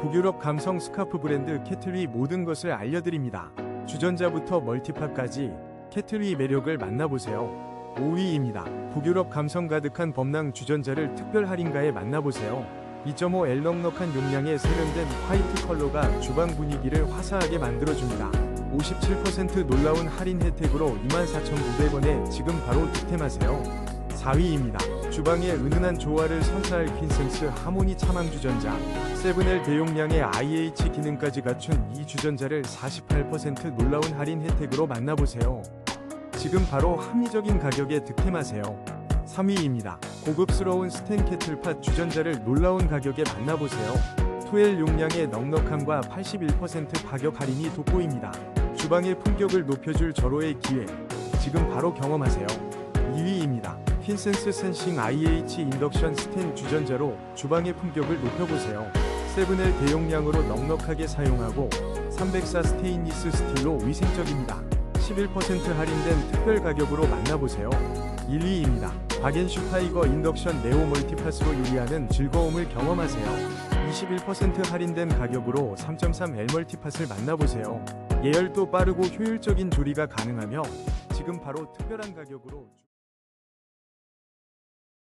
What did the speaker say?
북유럽 감성 스카프 브랜드 캐틀위 모든 것을 알려드립니다. 주전자부터 멀티파까지 캐틀위 매력을 만나보세요. 5위입니다. 북유럽 감성 가득한 범랑 주전자를 특별 할인가에 만나보세요. 2.5L 넉넉한 용량의 세련된 화이트 컬러가 주방 분위기를 화사하게 만들어줍니다. 57% 놀라운 할인 혜택으로 24,900원에 지금 바로 득템하세요. 4위입니다. 주방의 은은한 조화를 선사할 퀸센스 하모니 차망 주전자. 7L 대용량의 IH 기능까지 갖춘 이 주전자를 48% 놀라운 할인 혜택으로 만나보세요. 지금 바로 합리적인 가격에 득템하세요. 3위입니다. 고급스러운 스텐 캐틀팟 주전자를 놀라운 가격에 만나보세요. 2L 용량의 넉넉함과 81% 가격 할인이 돋보입니다. 주방의 품격을 높여줄 절호의 기회. 지금 바로 경험하세요. 2위입니다. 퀸센스 센싱 IH 인덕션 스텐 주전자로 주방의 품격을 높여보세요. 7L 대용량으로 넉넉하게 사용하고 304 스테인리스 스틸로 위생적입니다. 11% 할인된 특별 가격으로 만나보세요. 1위입니다. 박앤슈 타이거 인덕션 네오 멀티파스로 요리하는 즐거움을 경험하세요. 21% 할인된 가격으로 3.3L 멀티팟을 만나보세요. 예열도 빠르고 효율적인 조리가 가능하며 지금 바로 특별한 가격으로